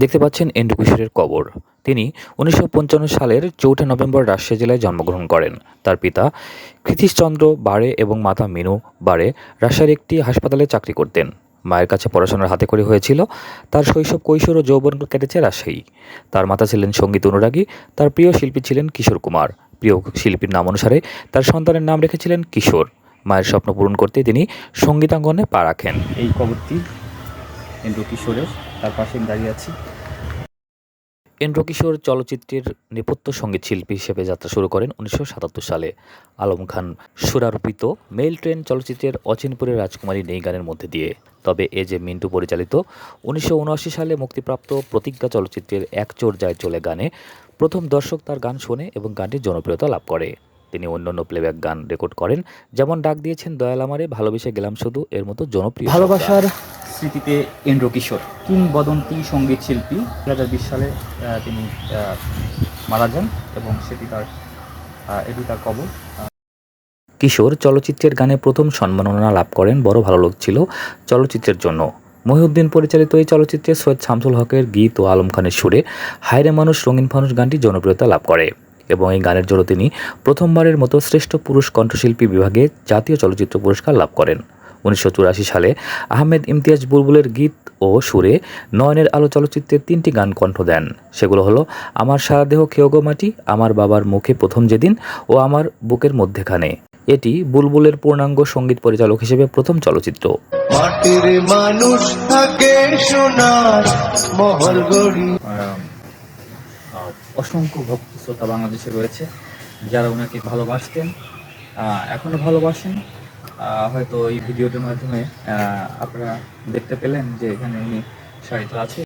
দেখতে পাচ্ছেন এন্ডু কিশোরের কবর। তিনি উনিশশো পঞ্চান্ন সালের চৌঠা নভেম্বর রাজশাহী জেলায় জন্মগ্রহণ করেন। তার পিতা কৃতিশচন্দ্র বারে এবং মাতা মিনু বারে রাজশাহীর একটি হাসপাতালে চাকরি করতেন। মায়ের কাছে পড়াশোনার হাতে করে হয়েছিল। তার শৈশব কৈশোর ও যৌবন কেটেছে রাজশাহী। তার মাতা ছিলেন সংগীত অনুরাগী। তার প্রিয় শিল্পী ছিলেন কিশোর কুমার। প্রিয় শিল্পীর নাম অনুসারে তার সন্তানের নাম রেখেছিলেন কিশোর। মায়ের স্বপ্ন পূরণ করতে তিনি সঙ্গীতাঙ্গনে পা রাখেন। এই কবরটি এন্ড্রু কিশোরের তার পাশে দাঁড়িয়ে আছি। এন্ড্র কিশোর চলচ্চিত্রের নেপথ্য সংগীত শিল্পী হিসেবে যাত্রা শুরু করেন উনিশশো সাতাত্তর সালে। আলম খান সুরারোপিত মেল ট্রেন চলচ্চিত্রের অচিনপুরের রাজকুমারী নেই গানের মধ্যে দিয়ে। তবে এ যে মিন্টু পরিচালিত উনিশশো উনআশি সালে মুক্তিপ্রাপ্ত প্রতিজ্ঞা চলচ্চিত্রের এক চোর যায় চলে গানে প্রথম দর্শক তার গান শোনে এবং গানটির জনপ্রিয়তা লাভ করে। তিনি অন্যান্য প্লেব্যাক গান রেকর্ড করেন। যেমন ডাক দিয়েছেন দয়াল আমারে ভালোবেসে গেলাম শুধু এর মতো জনপ্রিয় ভালোবাসার স্মৃতিতে এন্ড্র কিশোর কিংবদন্তি সংগীত শিল্পী। দু হাজার বিশ সালে তিনি মারা যান এবং সেটি তার এটি তার কবর। কিশোর চলচ্চিত্রের গানে প্রথম সম্মাননা লাভ করেন বড় ভালো লোক ছিল চলচ্চিত্রের জন্য। মহিউদ্দিন পরিচালিত এই চলচ্চিত্রে সৈয়দ শামসুল হকের গীত ও আলম খানের সুরে হায়রে মানুষ রঙিন ফানুষ গানটি জনপ্রিয়তা লাভ করে। এবং এই গানের জন্য তিনি প্রথমবারের মতো শ্রেষ্ঠ পুরুষ কণ্ঠশিল্পী বিভাগে জাতীয় চলচ্চিত্র পুরস্কার লাভ করেন। উনিশশো চুরাশি সালে আহমেদ ইমতিয়াজ বুলবুলের গীত ও সুরে নয়নের আলো চলচ্চিত্রে তিনটি গান কণ্ঠ দেন। সেগুলো হলো আমার সারা দেহ খেয়োগো মাটি আমার বাবার মুখে প্রথম যেদিন ও আমার বুকের মধ্যেখানে। এটি বুলবুলের পূর্ণাঙ্গ সংগীত পরিচালক হিসেবে প্রথম চলচ্চিত্র। মাটির মানুষ থাকে সোনার মহল অসংখ্য ভক্ত শ্রোতা বাংলাদেশে রয়েছে যারা ওনাকে ভালোবাসতেন আহ, এখনও ভালোবাসেন। হয়তো এই ভিডিওটির মাধ্যমে আপনারা দেখতে পেলেন যে এখানে উনি সাহিত্য আছে।